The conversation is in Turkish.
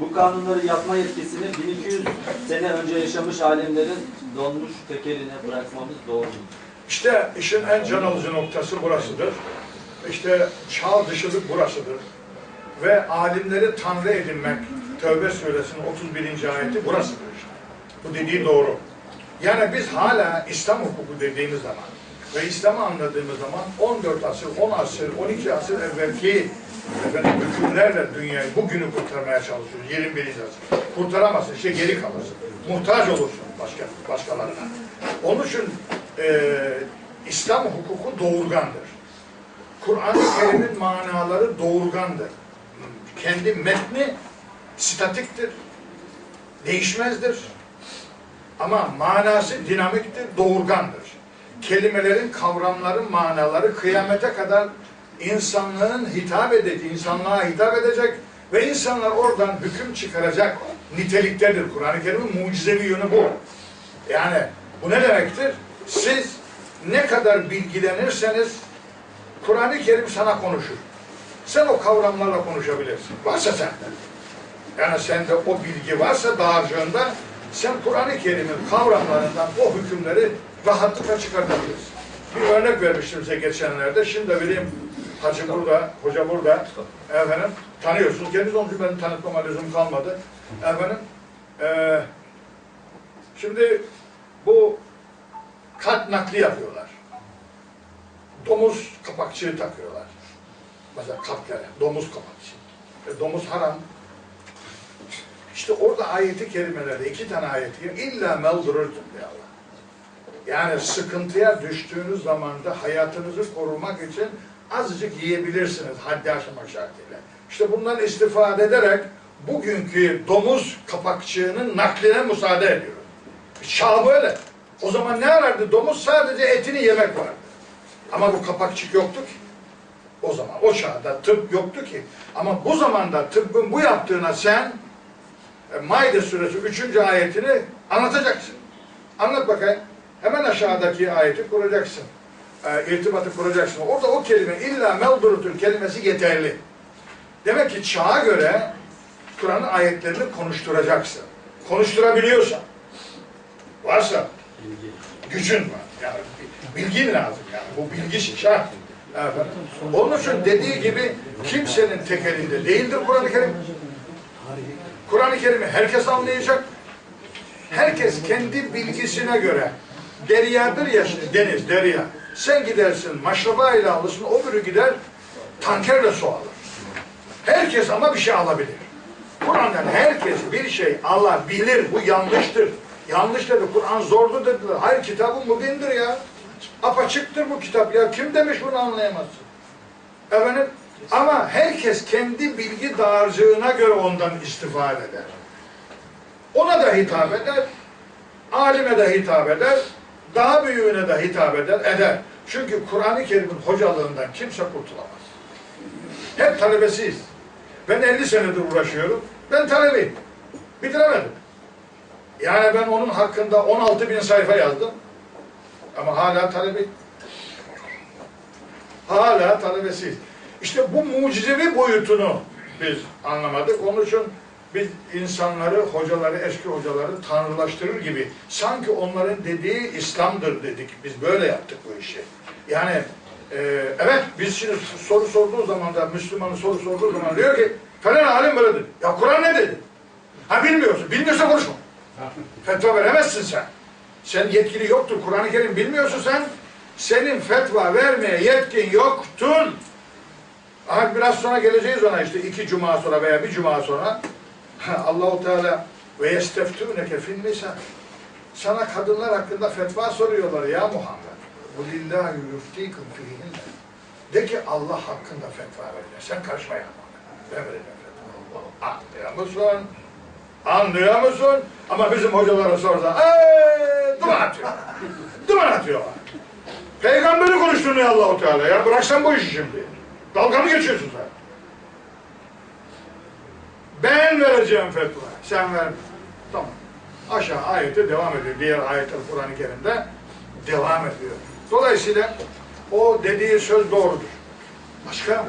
Bu kanunları yapma yetkisini 1200 sene önce yaşamış alemlerin donmuş tekeline bırakmamız doğru? İşte işin en can alıcı noktası burasıdır. İşte çağ dışılık burasıdır. Ve alimleri tanrı edinmek, Tövbe suresinin 31. ayeti burasıdır işte. Bu dediği doğru. Yani biz hala İslam hukuku dediğimiz zaman ve İslam'ı anladığımız zaman 14 asır, 10 asır, 12 asır evvelki efendim, hükümlerle dünyayı bugünü kurtarmaya çalışıyoruz. 21. asır. Kurtaramazsın, işte geri kalırsın. Muhtaç olursun başka, başkalarına. Onun için e, İslam hukuku doğurgandır. Kur'an-ı Kerim'in manaları doğurgandır. Kendi metni statiktir, değişmezdir. Ama manası dinamiktir, doğurgandır. Kelimelerin, kavramların manaları kıyamete kadar insanlığın hitap edecek, insanlığa hitap edecek ve insanlar oradan hüküm çıkaracak niteliktedir. Kur'an-ı Kerim'in mucizevi yönü bu. Yani bu ne demektir? Siz ne kadar bilgilenirseniz Kur'an-ı Kerim sana konuşur. Sen o kavramlarla konuşabilirsin. Varsa sende. Yani sende o bilgi varsa dağarcığında sen Kur'an-ı Kerim'in kavramlarından o hükümleri rahatlıkla çıkartabilirsin. Bir örnek vermiştim size geçenlerde. Şimdi de vereyim. Hacı burada, hoca burada. Efendim, tanıyorsunuz. Kendiniz onun için benim tanıtmama lüzum kalmadı. Efendim, eee şimdi bu kalp nakli yapıyorlar. Domuz kapakçığı takıyorlar. Mesela kalplere, domuz kapakçığı. E, domuz haram. İşte orada ayeti kerimelerde iki tane ayeti illa meldururtum diyor Allah. Yani sıkıntıya düştüğünüz zamanda hayatınızı korumak için azıcık yiyebilirsiniz haddi aşamak şartıyla. İşte bundan istifade ederek bugünkü domuz kapakçığının nakline müsaade ediyor. Çağ böyle. O zaman ne arardı? Domuz sadece etini yemek vardı. Ama bu kapakçık yoktu ki. O zaman o çağda tıp yoktu ki. Ama bu zamanda tıbbın bu yaptığına sen e, Maide suresi 3. ayetini anlatacaksın. Anlat bakayım. Hemen aşağıdaki ayeti kuracaksın. E, irtibatı kuracaksın. Orada o kelime illa meldurutul kelimesi yeterli. Demek ki çağa göre Kur'an'ın ayetlerini konuşturacaksın. Konuşturabiliyorsan. Varsa gücün var. Yani bilgin lazım yani. Bu bilgi şart. Efendim. Onun için dediği gibi kimsenin tek elinde değildir Kur'an-ı Kerim. Kur'an-ı Kerim'i herkes anlayacak. Herkes kendi bilgisine göre deryadır ya şimdi deniz, derya. Sen gidersin maşraba ile alırsın, biri gider tankerle su alır. Herkes ama bir şey alabilir. Kur'an'dan herkes bir şey alabilir. Bu yanlıştır. Yanlış dedi. Kur'an zordu dediler. Hayır kitabı mübindir ya. Apaçıktır bu kitap ya. Kim demiş bunu anlayamazsın? Efendim ama herkes kendi bilgi dağarcığına göre ondan istifade eder. Ona da hitap eder, alime de hitap eder, daha büyüğüne de hitap eder, eder. Çünkü Kur'an-ı Kerim'in hocalığından kimse kurtulamaz. Hep talebesiyiz. Ben 50 senedir uğraşıyorum. Ben talebeyim. Bitiremedim. Yani ben onun hakkında 16 bin sayfa yazdım. Ama hala talebeyim. Hala talebesiyiz. İşte bu mucizevi boyutunu biz anlamadık. Onun için biz insanları, hocaları, eski hocaları tanrılaştırır gibi sanki onların dediği İslam'dır dedik. Biz böyle yaptık bu işi. Yani e, evet biz şimdi soru sorduğu zaman da Müslümanın soru sorduğu zaman diyor ki falan alim böyle dedi. Ya Kur'an ne dedi? Ha bilmiyorsun. Bilmiyorsa konuşma. Fetva veremezsin sen. Sen yetkili yoktur. Kur'an-ı Kerim bilmiyorsun sen. Senin fetva vermeye yetkin yoktur. Aha biraz sonra geleceğiz ona işte iki cuma sonra veya bir cuma sonra Allahu Teala ve yesteftuneke fin nisa sana kadınlar hakkında fetva soruyorlar ya Muhammed. Kulillahi yuftikum fihinne. De ki Allah hakkında fetva verecek. Sen karışma ya. Ben fetva. Anlıyor musun? Anlıyor musun? Ama bizim hocalara sorsa eee duman atıyor. duman atıyorlar. Peygamberi konuşturmuyor Allahu Teala ya. Bıraksan bu işi şimdi. Dalga mı geçiyorsun sen? Ben vereceğim fetva. Sen verme. Tamam. Aşağı ayete devam ediyor. Diğer ayetler Kur'an-ı Kerim'de devam ediyor. Dolayısıyla o dediği söz doğrudur. Başka